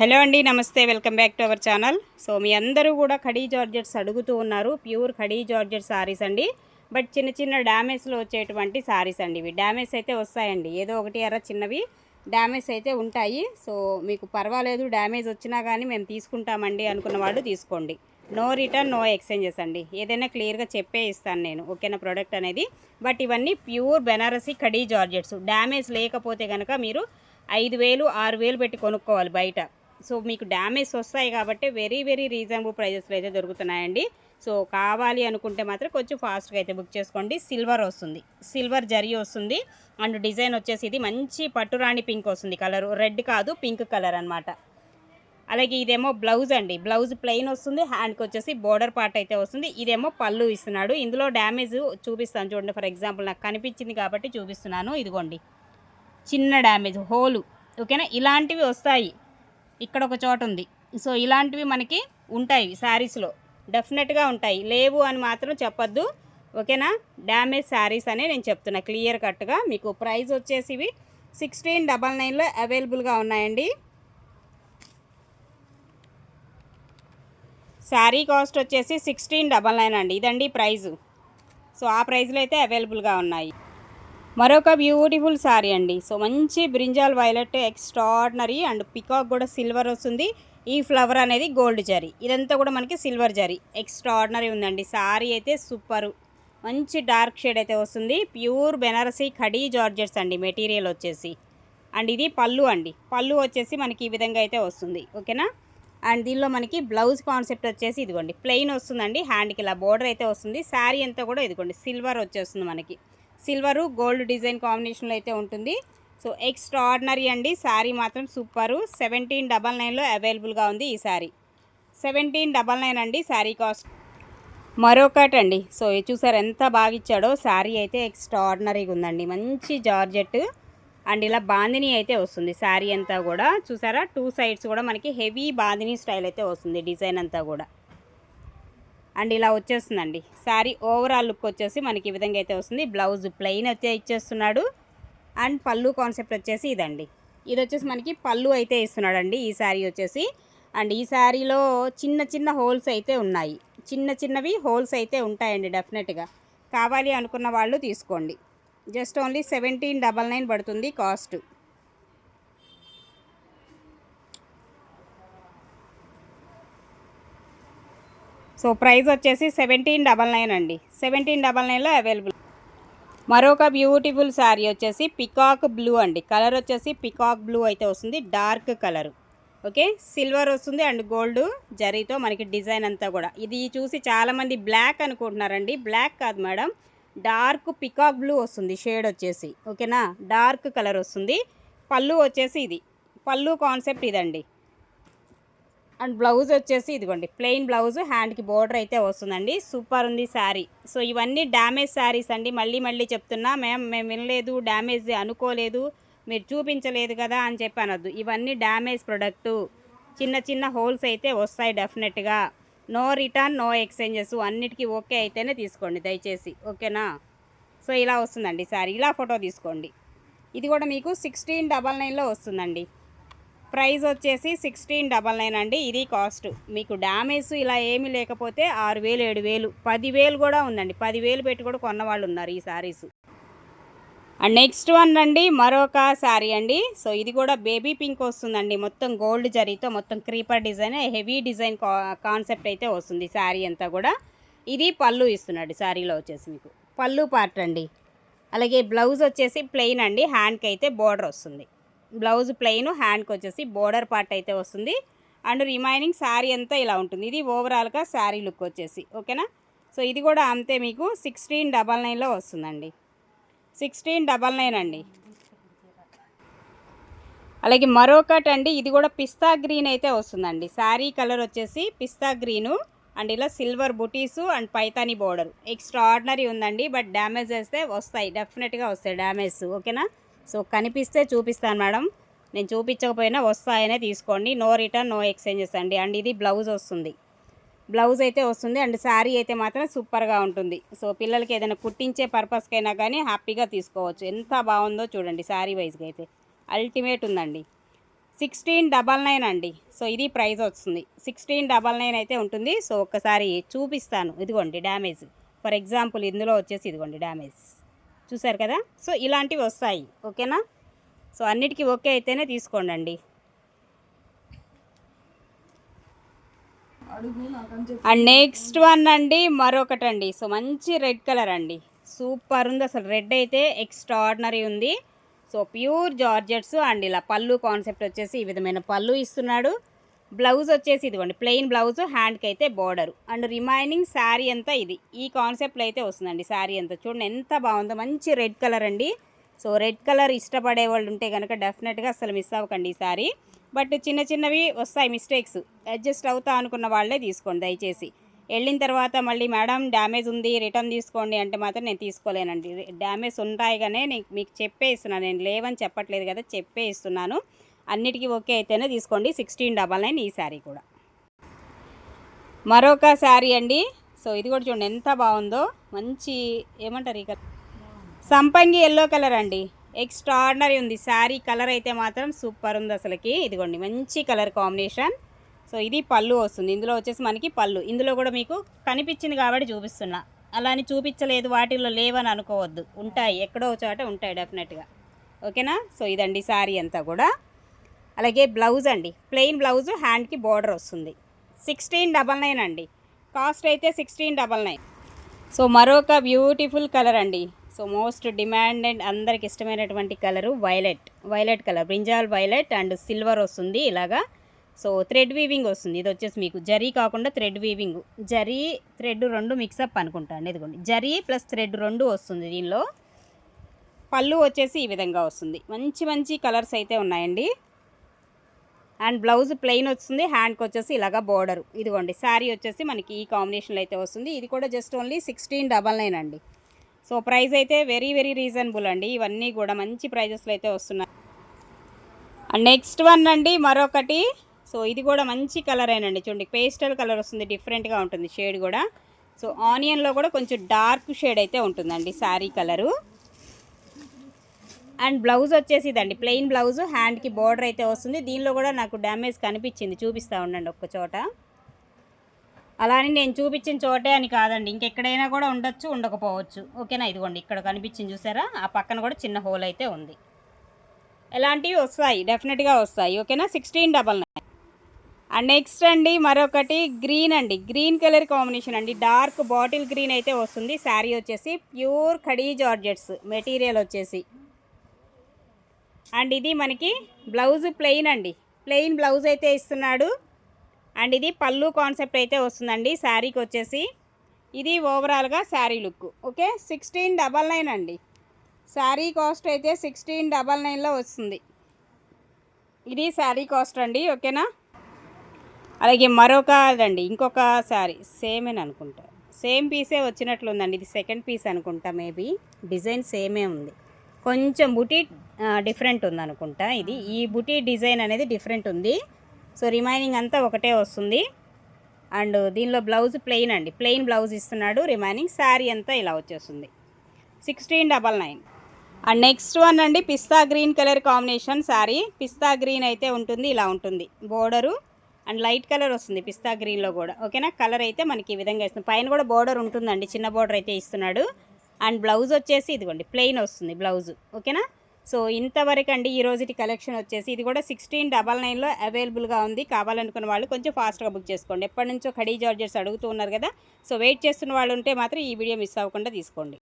Hello అండి నమస్తే welcome back to our channel. So మీ అందరూ కూడా ఖడీ జార్జెట్స్ అడుగుతూ ఉన్నారు. ప్యూర్ ఖడీ జార్జెట్ సారీస్ అండి. బట్ చిన్న చిన్న డ్యామేజ్లో వచ్చేటువంటి సారీస్ అండి ఇవి. డ్యామేజ్ అయితే వస్తాయండి. ఏదో ఒకటి ఎర్ర చిన్నవి డ్యామేజ్ అయితే ఉంటాయి. సో మీకు పర్వాలేదు డ్యామేజ్ వచ్చినా కానీ మేము తీసుకుంటామండి అనుకున్న వాళ్ళు తీసుకోండి. నో రిటర్న్ నో ఎక్స్చేంజెస్ అండి. ఏదైనా క్లియర్గా చెప్పే ఇస్తాను నేను ఓకేనా ప్రోడక్ట్ అనేది. బట్ ఇవన్నీ pure Banarasi khaddi georgettes. Damage లేకపోతే కనుక మీరు ఐదు వేలు ఆరు వేలు పెట్టి కొనుక్కోవాలి బయట. సో మీకు డ్యామేజ్ వస్తాయి కాబట్టి వెరీ వెరీ రీజనబుల్ ప్రైజెస్లో అయితే దొరుకుతున్నాయండి. సో కావాలి అనుకుంటే మాత్రం కొంచెం ఫాస్ట్గా అయితే బుక్ చేసుకోండి. సిల్వర్ వస్తుంది. సిల్వర్ జరీ వస్తుంది. అండ్ డిజైన్ వచ్చేసి ఇది మంచి పట్టురాణి పింక్ వస్తుంది కలర్. రెడ్ కాదు పింక్ కలర్ అనమాట అలాగే ఇదేమో బ్లౌజ్ అండి. బ్లౌజ్ ప్లెయిన్ వస్తుంది. హ్యాండ్కి వచ్చేసి బోర్డర్ పార్ట్ అయితే వస్తుంది. ఇదేమో పళ్ళు ఇస్తున్నాడు. ఇందులో డ్యామేజ్ చూపిస్తాను చూడండి. ఫర్ ఎగ్జాంపుల్ నాకు కనిపించింది కాబట్టి చూపిస్తున్నాను. ఇదిగోండి. చిన్న డ్యామేజ్ హోలు. ఓకేనా? ఇలాంటివి వస్తాయి. ఇక్కడ ఒక చోట ఉంది సో ఇలాంటివి మనకి ఉంటాయి శారీస్లో. డెఫినెట్గా ఉంటాయి. లేవు అని మాత్రం చెప్పొద్దు. ఓకేనా? డ్యామేజ్ శారీస్ అని నేను చెప్తున్నా. క్లియర్ కట్గా మీకు ప్రైస్ వచ్చేసి ఇవి సిక్స్టీన్ డబల్ నైన్లో అవైలబుల్గా ఉన్నాయండి. శారీ కాస్ట్ వచ్చేసి సిక్స్టీన్ డబల్ నైన్ అండి. ఇదండి ప్రైజు సో ఆ ప్రైజ్లో అయితే అవైలబుల్గా ఉన్నాయి. మరొక బ్యూటిఫుల్ శారీ అండి. సో మంచి brinjal violet extraordinary and peacock కూడా సిల్వర్ వస్తుంది. ఈ ఫ్లవర్ అనేది గోల్డ్ జరీ ఇదంతా కూడా మనకి సిల్వర్ జరీ ఎక్స్ట్రాడినరీ ఉందండి. శారీ అయితే సూపరు మంచి డార్క్ షేడ్ అయితే వస్తుంది. ప్యూర్ బెనారసీ ఖడీ జార్జెట్స్ అండి మెటీరియల్ వచ్చేసి. అండ్ ఇది పళ్ళు అండి. పళ్ళు వచ్చేసి మనకి ఈ విధంగా అయితే వస్తుంది. ఓకేనా అండ్ దీనిలో మనకి బ్లౌజ్ కాన్సెప్ట్ వచ్చేసి ఇదిగోండి. ప్లెయిన్ వస్తుందండి. హ్యాండ్కి ఇలా బోర్డర్ అయితే వస్తుంది. శారీ అంతా కూడా ఇదిగోండి. సిల్వర్ వచ్చేస్తుంది మనకి. సిల్వరు గోల్డ్ డిజైన్ కాంబినేషన్లో అయితే ఉంటుంది. సో ఎక్స్ట్రాడినరీ అండి. శారీ మాత్రం సూపరు. సెవెంటీన్ డబల్ నైన్లో అవైలబుల్గా ఉంది ఈ శారీ. సెవెంటీన్ డబల్ నైన్ అండి శారీ కాస్ట్. మరొకటి అండి. సో ఇది చూసారు ఎంత బాగా ఇచ్చాడో. శారీ అయితే ఎక్స్ట్రాడినరీగా ఉందండి. మంచి జార్జెట్. అండ్ ఇలా బాందిని అయితే వస్తుంది శారీ అంతా కూడా. చూసారా? టూ సైడ్స్ కూడా మనకి హెవీ బాందిని స్టైల్ అయితే వస్తుంది డిజైన్ అంతా కూడా. అండ్ ఇలా వచ్చేస్తుందండి. శారీ ఓవరాల్ లుక్ వచ్చేసి మనకి ఈ విధంగా అయితే వస్తుంది. బ్లౌజ్ ప్లెయిన్ అయితే ఇచ్చేస్తున్నాడు. అండ్ పళ్ళు కాన్సెప్ట్ వచ్చేసి ఇదండి. ఇది వచ్చేసి మనకి పళ్ళు అయితే ఇస్తున్నాడండి ఈ శారీ వచ్చేసి. అండ్ ఈ శారీలో చిన్న చిన్న హోల్స్ అయితే ఉన్నాయి. చిన్న చిన్నవి హోల్స్ అయితే ఉంటాయండి డెఫినెట్గా. కావాలి అనుకున్న వాళ్ళు తీసుకోండి. Just only seventeen double nine పడుతుంది కాస్ట్. సో ప్రైస్ వచ్చేసి సెవెంటీన్ డబల్ నైన్ అండి. సెవెంటీన్ డబల్ నైన్లో అవైలబుల్. మరొక బ్యూటిఫుల్ శారీ వచ్చేసి పికాక్ బ్లూ అండి. కలర్ వచ్చేసి పికాక్ బ్లూ అయితే వస్తుంది. Dark colour. ఓకే? సిల్వర్ వస్తుంది అండ్ గోల్డ్ జరీతో మనకి డిజైన్ అంతా కూడా. ఇది చూసి చాలామంది బ్లాక్ అనుకుంటున్నారండి. బ్లాక్ కాదు మేడం. డార్క్ పికాక్ బ్లూ వస్తుంది. షేడ్ వచ్చేసి. ఓకేనా? డార్క్ కలర్ వస్తుంది. పళ్ళు వచ్చేసి ఇది. పళ్ళు కాన్సెప్ట్ ఇదండి. అండ్ బ్లౌజ్ వచ్చేసి ఇదిగోండి ప్లెయిన్ బ్లౌజ్ హ్యాండ్కి బోర్డర్ అయితే వస్తుందండి. సూపర్ ఉంది శారీ. సో ఇవన్నీ డ్యామేజ్ శారీస్ అండి. మళ్ళీ మళ్ళీ చెప్తున్నా మేము మేము వినలేదు డ్యామేజ్ అనుకోలేదు మీరు చూపించలేదు కదా అని చెప్పి అనొద్దు. ఇవన్నీ డ్యామేజ్ ప్రొడక్టు. చిన్న చిన్న హోల్స్ అయితే వస్తాయి డెఫినెట్గా. No return no exchanges. అన్నిటికీ ఓకే అయితేనే తీసుకోండి దయచేసి. ఓకేనా? సో ఇలా వస్తుందండి శారీ. ఇలా ఫోటో తీసుకోండి. ఇది కూడా మీకు సిక్స్టీన్ డబల్ నైన్లో వస్తుందండి. ప్రైస్ వచ్చేసి సిక్స్టీన్ డబల్ నైన్ అండి. ఇది కాస్ట్. మీకు డ్యామేజ్ ఇలా ఏమీ లేకపోతే ఆరు వేలు ఏడు వేలు పదివేలు కూడా ఉందండి. పదివేలు పెట్టి కూడా కొన్నవాళ్ళు ఉన్నారు ఈ శారీస్ అండ్ నెక్స్ట్ వన్ అండి మరొక శారీ అండి. సో ఇది కూడా బేబీ పింక్ వస్తుందండి. మొత్తం గోల్డ్ జరీతో మొత్తం creeper design heavy design concept అయితే వస్తుంది శారీ అంతా కూడా. ఇది పళ్ళు ఇస్తున్నాడు శారీలో వచ్చేసి మీకు. పళ్ళు పార్ట్ అండి. అలాగే బ్లౌజ్ వచ్చేసి ప్లెయిన్ అండి. హ్యాండ్కి అయితే బోర్డర్ వస్తుంది. బ్లౌజ్ ప్లెయిన్ హ్యాండ్కి వచ్చేసి బోర్డర్ పార్ట్ అయితే వస్తుంది. అండ్ రిమైనింగ్ శారీ అంతా ఇలా ఉంటుంది. ఇది ఓవరాల్గా శారీ లుక్ వచ్చేసి ఓకేనా? సో ఇది కూడా అంతే మీకు సిక్స్టీన్ డబల్ నైన్లో వస్తుందండి. సిక్స్టీన్ డబల్ నైన్ అండి. అలాగే మరొకటి అండి. ఇది కూడా పిస్తా గ్రీన్ అయితే వస్తుందండి. శారీ కలర్ వచ్చేసి పిస్తా గ్రీను అండ్ ఇలా సిల్వర్ బుటీసు and Paithani border. Extra ordinary ఉందండి బట్ డ్యామేజ్ వేస్తే వస్తాయి. డెఫినెట్గా వస్తాయి డ్యామేజ్ ఓకేనా? సో కనిపిస్తే చూపిస్తాను మేడం. నేను చూపించకపోయినా వస్తాయనే తీసుకోండి. నో రిటర్న్ నో ఎక్స్చేంజెస్ అండి. అండ్ ఇది బ్లౌజ్ వస్తుంది. బ్లౌజ్ అయితే వస్తుంది. అండ్ శారీ అయితే మాత్రం సూపర్గా ఉంటుంది. సో పిల్లలకి ఏదైనా కుట్టించే పర్పస్కైనా కానీ హ్యాపీగా తీసుకోవచ్చు. ఎంత బాగుందో చూడండి శారీ వైజ్గా అయితే. అల్టిమేట్ ఉందండి. సిక్స్టీన్ డబల్ నైన్ అండి. సో ఇది ప్రైస్ వస్తుంది. సిక్స్టీన్ డబల్ నైన్ అయితే ఉంటుంది. సో ఒక్కసారి చూపిస్తాను. ఇదిగోండి డ్యామేజ్. ఫర్ ఎగ్జాంపుల్ ఇందులో వచ్చేసి ఇదిగోండి డ్యామేజ్. చూసారు కదా? సో ఇలాంటివి వస్తాయి. ఓకేనా? సో అన్నిటికీ ఓకే అయితేనే తీసుకోండి అండి అండ్ నెక్స్ట్ వన్ అండి మరొకటి అండి సో మంచి రెడ్ కలర్ అండి. సూపర్ ఉంది. అసలు రెడ్ అయితే ఎక్స్ట్రాడినరీ ఉంది. సో ప్యూర్ జార్జెట్స్ అండ్ ఇలా పళ్ళు కాన్సెప్ట్ వచ్చేసి ఈ విధమైన పళ్ళు ఇస్తున్నాడు. బ్లౌజ్ వచ్చేసి ఇదిగోండి ప్లెయిన్ బ్లౌజ్ హ్యాండ్కి అయితే బార్డర్ అండ్ రిమైనింగ్ శారీ అంతా ఇది. ఈ కాన్సెప్ట్లో అయితే వస్తుందండి శారీ అంతా. చూడండి ఎంత బాగుందో మంచి రెడ్ కలర్ అండి. సో రెడ్ కలర్ ఇష్టపడే వాళ్ళు ఉంటే కనుక డెఫినెట్గా అసలు మిస్ అవ్వకండి ఈ శారీ. బట్ చిన్న చిన్నవి వస్తాయి మిస్టేక్స్ అడ్జస్ట్ అవుతా అనుకున్న వాళ్ళే తీసుకోండి దయచేసి. వెళ్ళిన తర్వాత మళ్ళీ మేడం డ్యామేజ్ ఉంది రిటర్న్ తీసుకోండి అంటే మాత్రం నేను తీసుకోలేనండి. డ్యామేజ్ ఉంటాయి కానీ నేను మీకు చెప్పే ఇస్తున్నాను నేను లేవని చెప్పట్లేదు కదా చెప్పే ఇస్తున్నాను అన్నిటికీ ఓకే అయితేనే తీసుకోండి. సిక్స్టీన్ డబల్ నైన్ ఈ శారీ కూడా. మరొక శారీ అండి. సో ఇది కూడా చూడండి ఎంత బాగుందో. మంచి ఏమంటారు ఇక? సంపంగి ఎల్లో కలర్ అండి. ఎక్స్ట్రాడినరీ ఉంది. శారీ కలర్ అయితే మాత్రం సూపర్ ఉంది అసలుకి. ఇదిగోండి మంచి కలర్ కాంబినేషన్ సో ఇది పళ్ళు వస్తుంది. ఇందులో వచ్చేసి మనకి పళ్ళు. ఇందులో కూడా మీకు కనిపించింది కాబట్టి చూపిస్తున్నా. అలా అని చూపించలేదు వాటిల్లో లేవని అనుకోవద్దు. ఉంటాయి. ఎక్కడో చోట ఉంటాయి డెఫినెట్గా. ఓకేనా? సో ఇదండి శారీ అంతా కూడా. అలాగే బ్లౌజ్ అండి. ప్లెయిన్ బ్లౌజ్ హ్యాండ్కి బార్డర్ వస్తుంది. సిక్స్టీన్ డబల్ నైన్ అండి. కాస్ట్ అయితే సిక్స్టీన్ డబల్ నైన్. సో మరొక బ్యూటిఫుల్ కలర్ అండి. సో మోస్ట్ డిమాండ్ అండ్ అందరికి ఇష్టమైనటువంటి colour violet. Violet colour. Brinjal violet and silver వస్తుంది ఇలాగా. సో థ్రెడ్ వీవింగ్ వస్తుంది. ఇది వచ్చేసి మీకు జరీ కాకుండా థ్రెడ్ వీవింగ్. జరీ థ్రెడ్ రెండు మిక్సప్ అనుకుంటాను ఇదిగోండి. జరీ ప్లస్ థ్రెడ్ రెండు వస్తుంది దీనిలో. పళ్ళు వచ్చేసి ఈ విధంగా వస్తుంది. మంచి మంచి కలర్స్ అయితే ఉన్నాయండి. అండ్ బ్లౌజ్ ప్లెయిన్ వస్తుంది హ్యాండ్కి వచ్చేసి ఇలాగా బోర్డర్. ఇదిగోండి శారీ వచ్చేసి మనకి ఈ కాంబినేషన్లో అయితే వస్తుంది. ఇది కూడా just only sixteen double nine అండి. సో ప్రైస్ అయితే వెరీ వెరీ రీజనబుల్ అండి. ఇవన్నీ కూడా మంచి ప్రైజెస్లో అయితే వస్తున్నాయి. అండ్ నెక్స్ట్ వన్ అండి మరొకటి. సో ఇది కూడా మంచి కలర్ అయినండి చూడండి పేస్టల్ కలర్ వస్తుంది డిఫరెంట్గా ఉంటుంది షేడ్ కూడా. సో ఆనియన్లో కూడా కొంచెం డార్క్ షేడ్ అయితే ఉంటుందండి శారీ కలరు. అండ్ బ్లౌజ్ వచ్చేసి ఇదండి ప్లెయిన్ బ్లౌజ్ హ్యాండ్కి బోర్డర్ అయితే వస్తుంది. దీనిలో కూడా నాకు డ్యామేజ్ కనిపించింది. చూపిస్తూ ఉండండి ఒక్క చోట. అలానే నేను చూపించిన చోటే అని కాదండి. ఇంకెక్కడైనా కూడా ఉండొచ్చు ఉండకపోవచ్చు. ఓకేనా? ఇదిగోండి ఇక్కడ కనిపించింది చూసారా? ఆ పక్కన కూడా చిన్న హోల్ అయితే ఉంది. ఎలాంటివి వస్తాయి? డెఫినెట్గా వస్తాయి. ఓకేనా? Sixteen double nine. And next అండి మరొకటి గ్రీన్ అండి. గ్రీన్ కలర్ కాంబినేషన్ అండి. డార్క్ బాటిల్ గ్రీన్ అయితే వస్తుంది. శారీ వచ్చేసి ప్యూర్ ఖడీ జార్జెట్స్ మెటీరియల్ వచ్చేసి. అండ్ ఇది మనకి బ్లౌజ్ ప్లెయిన్ అండి. ప్లెయిన్ బ్లౌజ్ అయితే ఇస్తున్నాడు. అండ్ ఇది పళ్ళు కాన్సెప్ట్ అయితే వస్తుందండి. శారీకి వచ్చేసి ఇది ఓవరాల్గా sari look. Okay? Sixteen double nine అండి. శారీ కాస్ట్ అయితే సిక్స్టీన్ డబల్ నైన్లో వస్తుంది. ఇది శారీ కాస్ట్ అండి. ఓకేనా? అలాగే మరొక రండి ఇంకొక శారీ. సేమేని అనుకుంటా. సేమ్ పీసే వచ్చినట్లుందండి. ఇది సెకండ్ పీస్ అనుకుంటా మేబీ. డిజైన్ సేమే ఉంది. కొంచెం బుటీ డిఫరెంట్ ఉంది అనుకుంటా ఇది. ఈ బుటీ డిజైన్ అనేది డిఫరెంట్ ఉంది. సో రిమైనింగ్ అంతా ఒకటే వస్తుంది. అండ్ దీనిలో బ్లౌజ్ ప్లెయిన్ అండి. ప్లెయిన్ బ్లౌజ్ ఇస్తున్నాడు. రిమైనింగ్ శారీ అంతా ఇలా వచ్చేస్తుంది. Sixteen double nine. And next one అండి pista green colour combination sari. Pista green అయితే ఉంటుంది ఇలా ఉంటుంది. బోర్డరు అండ్ లైట్ కలర్ వస్తుంది పిస్తా గ్రీన్లో కూడా. ఓకేనా? కలర్ అయితే మనకి ఈ విధంగా ఇస్తుంది. పైన కూడా బోర్డర్ ఉంటుందండి. చిన్న బోర్డర్ అయితే ఇస్తున్నాడు. అండ్ బ్లౌజ్ వచ్చేసి ఇదిగోండి ప్లెయిన్ వస్తుంది బ్లౌజ్ ఓకేనా? సో ఇంతవరకు అండి ఈ కలెక్షన్ వచ్చేసి ఇది కూడా సిక్స్టీన్ డబల్ నైన్లో అవైలబుల్గా ఉంది. కావాలనుకున్న వాళ్ళు కొంచెం ఫాస్ట్గా బుక్ చేసుకోండి. ఎప్పటి నుంచో ఖడీ జార్జెస్ అడుగుతూ ఉన్నారు కదా సో వెయిట్ చేస్తున్న వాళ్ళు ఉంటే మాత్రం ఈ వీడియో మిస్ అవ్వకుండా తీసుకోండి.